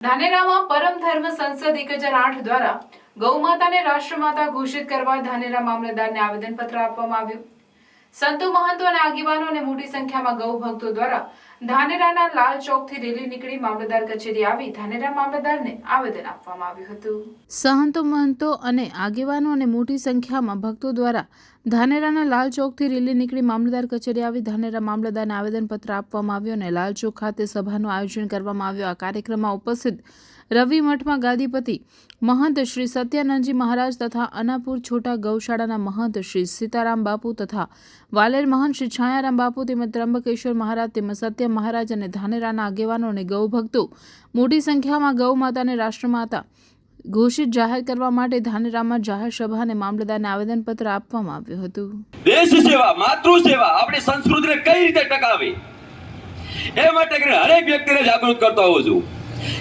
ધાનેરામાં પરમ ધર્મ સંસદ એક હજાર આઠ દ્વારા ગૌમાતાને રાષ્ટ્રમાતા ઘોષિત કરવા ધાનેરા મામલતદારને આવેદનપત્ર આપવામાં આવ્યું. સંતો મહંતો અને આગેવાનો અને મોટી સંખ્યામાં ગૌ ભક્તો દ્વારા ધાનેરાના લાલ ચોકથી રેલી નીકળી મામલતદાર કચેરી આવી ધાનેરા મામલતદારને આવેદન આપવામાં આવ્યું હતું. સંતો મહંતો અને આગેવાનો અને મોટી સંખ્યામાં ભક્તો દ્વારા ધાનેરાના લાલ ચોકથી રેલી નીકળી મામલતદાર કચેરી આવી ધાનેરા મામલતદારને આવેદનપત્ર આપવામાં આવ્યું અને લાલ ચોક ખાતે સભાનું આયોજન કરવામાં આવ્યું. આ કાર્યક્રમમાં ઉપસ્થિત રવિ મઠમાં ગાદીપતિ મહંત શ્રી સત્યાનંદજી મહારાજ તથા અનાપુર છોટા ગૌશાળાના મહંત શ્રી સીતારામ બાપુ તથા વાલેર મહંત શ્રી છાયારામ બાપુ તેમજ ત્રંબકેશ્વર મહારાજ તેમજ સત્ય મહારાજ અને ધાનેરાના આગેવાનો અને ગૌ ભક્તો. મોટી સંખ્યામાં ગૌ માતાને રાષ્ટ્રમાતા ઘોષિત જાહેર કરવા માટે ધાનેરામાં જાહેર સભા અને મામલતદારને આવેદનપત્ર આપવામાં આવ્યું હતું. દેશ સેવા, માતૃ સેવા, આપણી સંસ્કૃતિને કઈ રીતે ટકાવી? એ માટે કરીને હરેક વ્યક્તિને જાગૃત કરતો હોઉં છું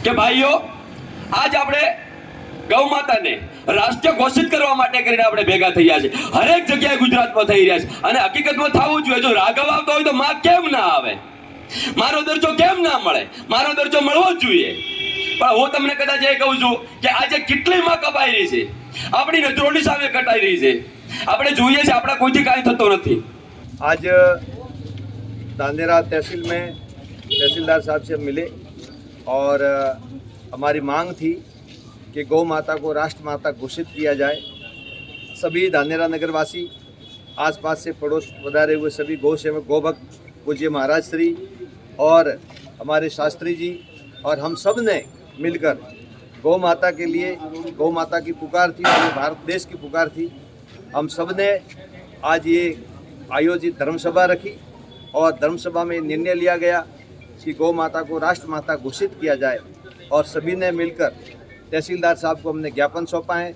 કે ભાઈઓ, આજ આપણે ગૌ માતાને રાષ્ટ્ર ઘોષિત કરવા માટે કરીને આપણે ભેગા થયા છે. હરેક જગ્યાએ ગુજરાતમાં થઈ રહ્યા છે. અને હકીકતમાં થવું જોઈએ. જો રાઘવ આવતો હોય તો માં કેમ ના આવે? મારો દરજ્જો કેમ ના મળે મારો દરજ્જો મળવો જ જોઈએ પણ હું તમને કદાચ એ કહું છું કે આજે કેટલી માં કપાઈ રહી છે આપણી નજરોની સામે કટાઈ રહી છે આપણે જોઈએ છે આપણા કોઈથી કાંઈ થતો નથી आज दानेरा तहसील में तहसीलदार साहब से हम मिले और अ, हमारी मांग थी कि गौ माता को राष्ट्र माता घोषित किया जाए सभी धानेरा नगरवासी आसपास से पड़ोस पधारे हुए सभी गौ सेवक गौ भक्त पूज्य महाराज श्री और हमारे शास्त्री जी और हम सबने मिलकर गौ माता के लिए, गौ माता की पुकार थी, पूरे भारत देश की पुकार थी। हम सबने आज ये आयोजित धर्मसभा रखी और धर्मसभा में निर्णय लिया गया कि गौ माता को राष्ट्र माता घोषित किया जाए और सभी ने मिलकर तहसीलदार साहब को हमने ज्ञापन सौंपा है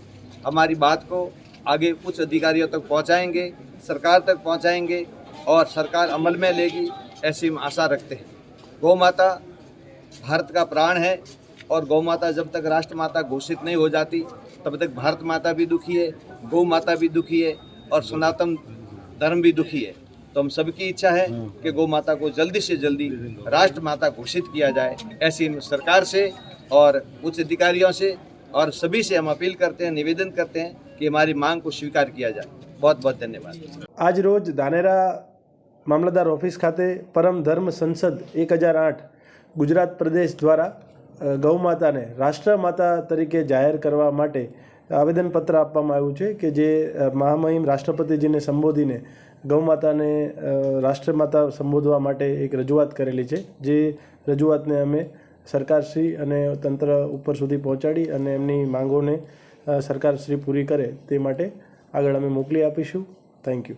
हमारी बात को आगे उच्च अधिकारियों तक पहुंचाएँगे, सरकार तक पहुंचाएँगे और सरकार अमल में लेगी। ऐसी हम आशा रखते हैं। गौ माता भारत का प्राण है और गौ माता जब तक राष्ट्र माता घोषित नहीं हो जाती, तब तक भारत माता भी दुखी है गौ माता भी दुखी है और सनातन धर्म भी दुखी है। तो हम सबकी इच्छा है कि गौ माता को जल्दी से जल्दी राष्ट्र माता घोषित किया जाए, ऐसी सरकार से और उच्च अधिकारियों से और सभी से हम अपील करते हैं, निवेदन करते हैं कि हमारी मांग को स्वीकार किया जाए। बहुत बहुत धन्यवाद। आज रोज दानेरा મામલતદાર ઓફિસ ખાતે પરમ ધર્મ સંસદ એક હજાર આઠ ગુજરાત પ્રદેશ દ્વારા ગૌમાતાને રાષ્ટ્રમાતા તરીકે જાહેર કરવા માટે આવેદનપત્ર આપવામાં આવ્યું છે કે જે મહામહિમ રાષ્ટ્રપતિજીને સંબોધીને ગૌમાતાને રાષ્ટ્રમાતા સંબોધવા માટે એક રજૂઆત કરેલી છે. જે રજૂઆતને અમે સરકારશ્રી અને તંત્ર ઉપર સુધી પહોંચાડી અને એમની માંગોને સરકારશ્રી પૂરી કરે તે માટે આગળ અમે મોકલી આપીશું. Thank you